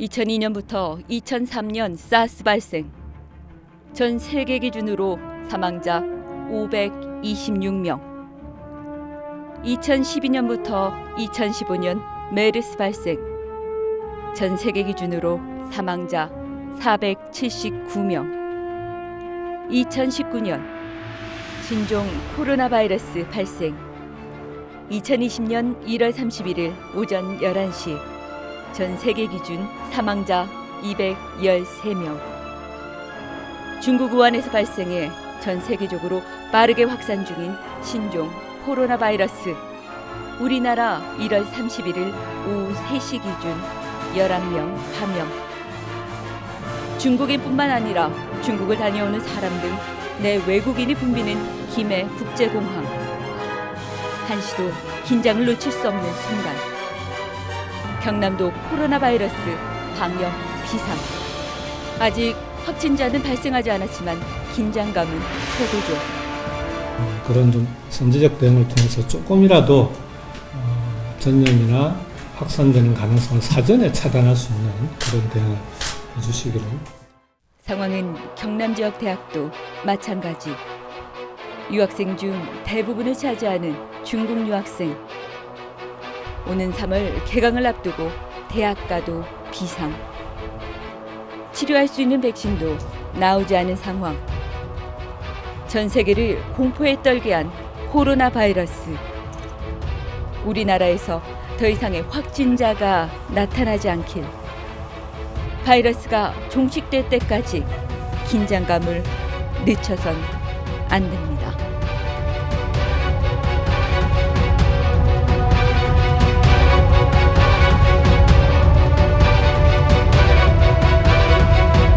2002년부터 2003년 사스 발생. 전 세계 기준으로 사망자 526명. 2012년부터 2015년 메르스 발생. 전 세계 기준으로 사망자 479명. 2019년 신종 코로나 바이러스 발생. 2020년 1월 31일 오전 11시 전 세계 기준 사망자 213명. 중국 우한에서 발생해 전 세계적으로 빠르게 확산 중인 신종 코로나 바이러스. 우리나라 1월 31일 오후 3시 기준 11명 감염. 중국인뿐만 아니라 중국을 다녀오는 사람 등 내 외국인이 붐비는 김해 국제공항. 한시도 긴장을 놓칠 수 없는 순간. 경남도 코로나 바이러스 방역 비상. 아직 확진자는 발생하지 않았지만 긴장감은 최고죠. 어, 그런 좀 선제적 대응을 통해서 조금이라도 어, 전염이나 확산되는 가능성을 사전에 차단할 수 있는 그런 대응을 해주시기를 상황은 경남 지역 대학도 마찬가지. 유학생 중 대부분을 차지하는 중국 유학생. 오는 3월 개강을 앞두고 대학가도 비상. 치료할 수 있는 백신도 나오지 않은 상황. 전 세계를 공포에 떨게 한 코로나 바이러스. 우리나라에서 더 이상의 확진자가 나타나지 않길. 바이러스가 종식될 때까지 긴장감을 늦춰선 안 된다.